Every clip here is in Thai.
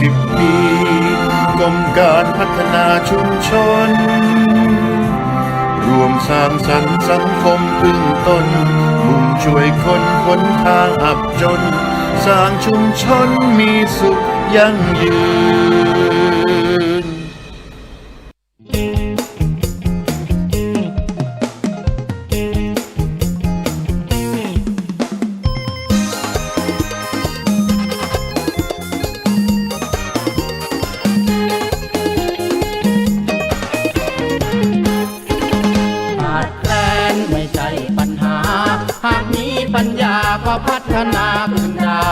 สิบปีกรมการพัฒนาชุมชน รวมสร้างสรรค์สังคมพึ่งตนมุ่งช่วยคนคนทางอับจน สร้างชุมชนมีสุขยั่งยืน ปัญญาก็พัฒนาขึ้นได้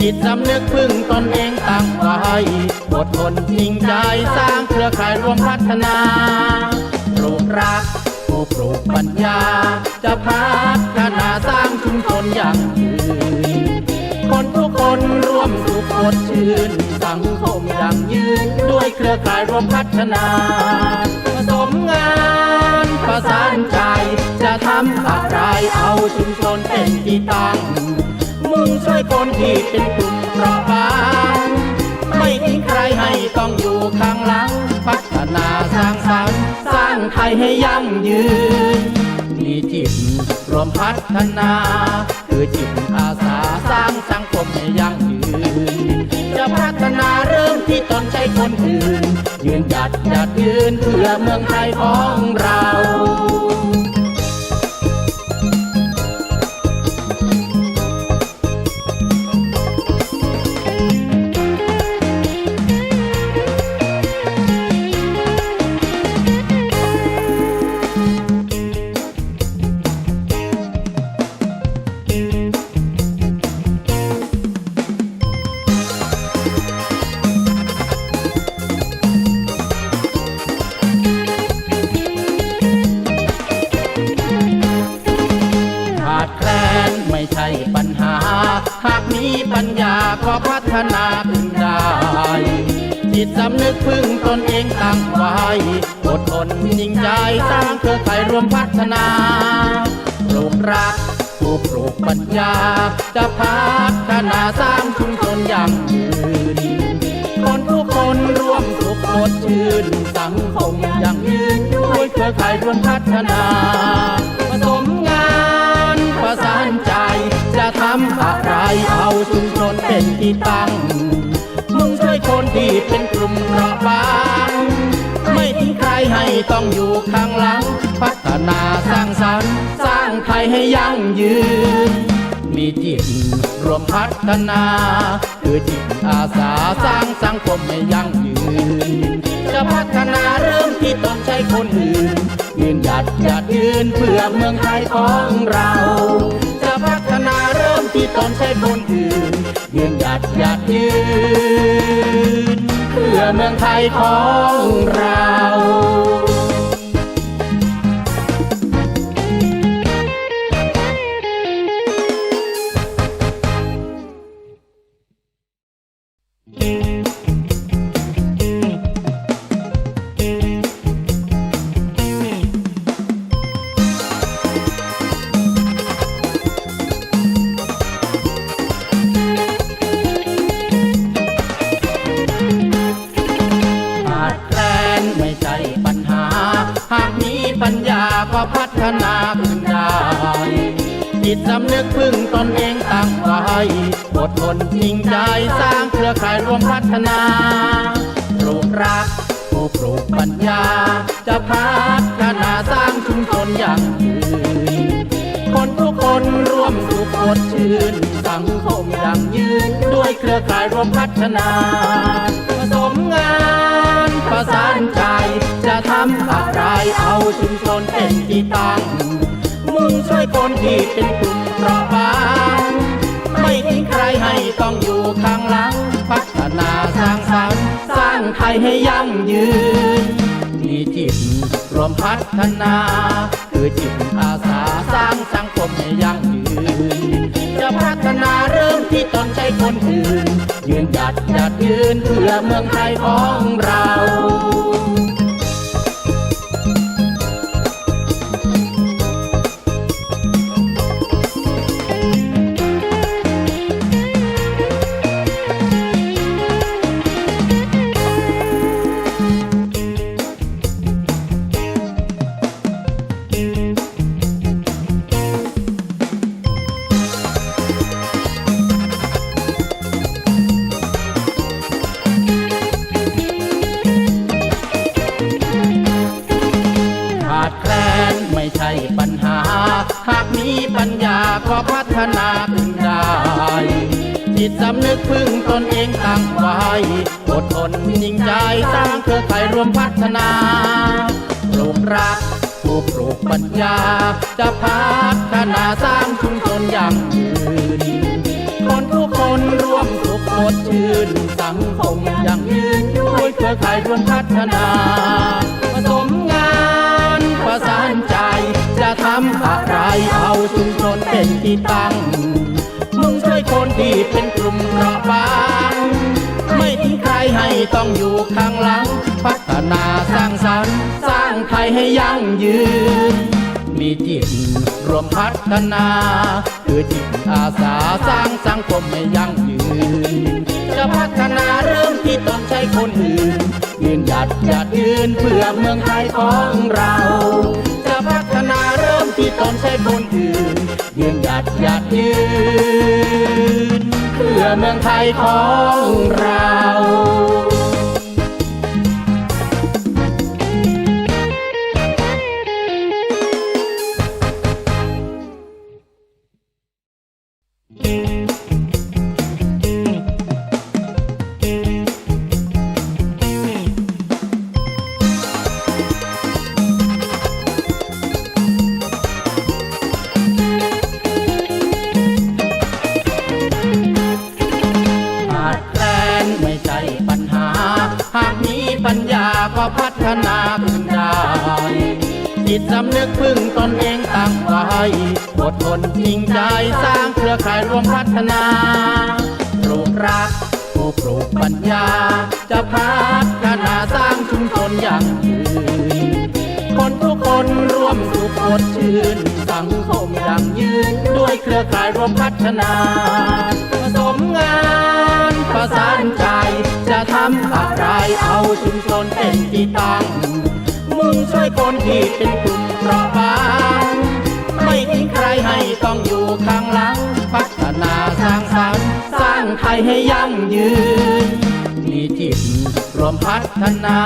จิตสำนึกพึ่งตนเองตั้งไว้อดทนจริงใจสร้างเครือข่ายรวมพัฒนาปลูกรักผู้ปลูกปัญญา จะพัฒนาสร้างชุมชนอย่างยืน คนทุกคนร่วมสุขสดชื่น สังคมยั่งยืน ด้วยเครือข่ายรวมพัฒนา ผสมงานประสานใจ จะทำอะไรเอาชุมชนเป็นที่ตั้ง มุ่งช่วยคนที่เป็นกลุ่มเปราะบางไม่ทิ้งใครให้ต้องอยู่ข้างหลัง พัฒนาสร้างสรรค์สร้างไทยให้ยั่งยืนมีจิตรวมพัฒนา คือจิตอาสา นาเริ่มที่ตนใช้คนอื่น ยืนหยัดหยัดยืนเพื่อเมืองไทยของเราขา ก็พัฒนาขึ้นได้ จิตสำนึกพึ่งตนเองตั้งไว้อดทนจริงใจสร้างเครือข่ายรวมพัฒนาปลูกรักผู้ปลูกปัญญา จะพัฒนาสร้างชุมชนอย่างยืนคนทุกคนร่วมสุขสดชื่นสังคมอย่างยืนด้วยเครือข่ายรวมพัฒนาผสมงาน ประสานใจ จะทำอะไรเอาชุมชนเป็นที่ตั้ง มุ่งช่วยคนที่เป็นกลุ่มเปราะบาง ไม่ทิ้งใครให้ต้องอยู่ข้างหลัง พัฒนาสร้างสรรค์ สร้างไทยให้ยั่งยืน มีจิตรวมพัฒนา คือจิตอาสาสร้างสังคมให้ยั่งยืน จะพัฒนาเริ่มที่ต้องใช้คนอื่น ยืนหยัดหยัดยืนเพื่อเมืองไทยของเรา จะพัฒนาเริ่มที่ต้องใช้คนอื่น ยืนหยัดหยัดยืน เพื่อเมืองไทยของเราขา ก็พัฒนาขึ้นได้ จิตสำนึกพึ่งตนเองตั้งไว้อดทนจริงใจสร้างเครือข่ายรวมพัฒนาปลูกรักผู้ปลูกปัญญา จะพัฒนาสร้างชุมชนอย่างยืนคนทุกคนร่วมสุขสดชื่นสังคมยั่งยืนด้วยเครือข่ายรวมพัฒนา มงานประสานใจ จะทำอะไรเอาชุมชนเป็นที่ตั้งมุ่งช่วยคนที่เป็นกลุ่มเปราะบางไม่ทิ้งใครให้ต้องอยู่ข้างหลัง พัฒนาสร้างสรรค์สร้างไทยให้ยั่งยืน มีจิตรวมพัฒนา คือจิตอาสาสร้างสังคมให้ยั่งยืน จะพัฒนาเริ่ม ที่ต้องใช้คนอื่น ยืนหยัดหยัดยืนเพื่อเมืองไทยของเรา thank you ็พัฒนาขึ้นได้ จิตสำนึกพึ่งตนเองตั้งไว้อดทนยิ่งใจสร้างเครือข่ายรวมพัฒนาปลูกรักปลูกปลูกปัญญา จะพัฒนาสร้างชุมชนอย่างยืนคนทุกคนร่วมสุขสดชื่นสังคมอย่างยืนด้วยเครือข่ายรวมพัฒนาำอะไรเอาชุมชนเป็นที่ตั้งมึงช่วยคนที่เป็นกลุ่มเปราะบาง ไม่ทิ้งใครให้ต้องอยู่ข้างหลัง พัฒนาสร้างสรรค์ สร้างไทยให้ยั่งยืน มีจิตรวมพัฒนา คือจิตอาสาสร้างสังคมให้ยั่งยืน จะพัฒนาเริ่มที่ต้องใช้คนอื่นยืนหยัดหยัดยืนเพื่อเมืองไทยของเรา ที่ตนใช้คนอื่นยืนหยัดหยัดยืน เพื่อเมืองไทยของเราขา ก็พัฒนาขึ้นได้จิตสำนึกพึ่งตนเองตั้งไว้อดทนจริงใจสร้างเครือข่ายรวมพัฒนาปลูกรักผู้ปลูกปัญญา จะพัฒนาสร้างชุมชนอย่างยืนคนทุกคนร่วมสุขสดชื่น สังคมอย่างยืน ด้วยเครือข่ายรวมพัฒนา มงานประสานใจ จะทำอะไรเอาชุมชนเป็นที่ตั้ง มึงช่วยคนที่เป็นกลุ่มเปราะบางไม่ทิ้งใครให้ต้องอยู่ข้างหลัง พัฒนาสร้างสรรค์สร้างไทยให้ยั่งยืน มีจิตรวมพัฒนา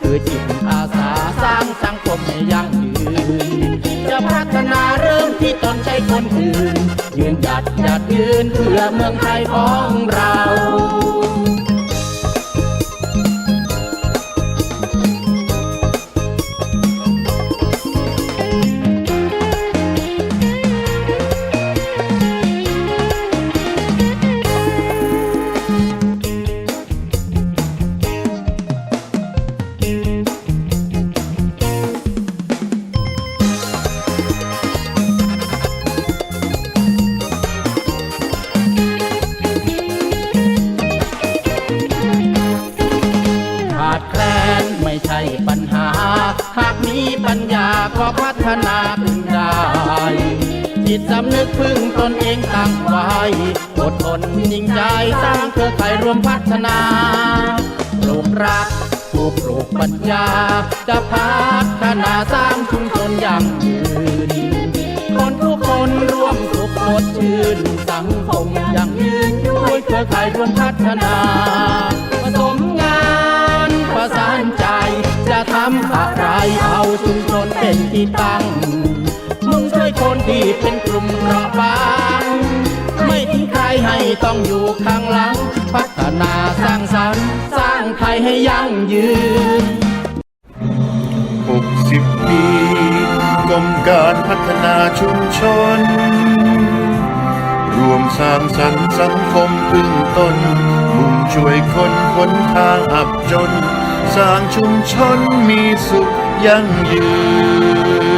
คือจิตอาสาสร้างสังคมให้ยั่งยืน จะพัฒนาเริ่มที่ตนใช้คนอื่น ยืนหยัดหยัดยืนเพื่อเมืองไทยของเรา ก็พัฒนาขึ้นได้ จิตสำนึกพึ่งตนเองตั้งไว้อดทนยิ่งใจสร้างเครือข่ายรวมพัฒนาปลูกรักผู้ปลูกปัญญา จะพัฒนาสร้างชุมชนอย่างยืนคนทุกคนร่วมสุขสดชื่นสังคมอย่างยืนด้วยเครือข่ายรวมพัฒนาผสมงานประสานใจจะทำอะไรอา ชุมชนเป็นที่ตั้งมึงช่วยคนที่เป็นกลุ่มเปราะบาง ไม่ทิ้งใครให้ต้องอยู่ข้างหลัง พัฒนาสร้างสรรค์สร้างไทยให้ยั่งยืน 60 ปีกรมการพัฒนาชุมชน รวมสร้างสรรค์สังคมพึ่งตนมุ่งช่วยคนคนทางอับจน สร้างชุมชนมีสุข ยั่งยืน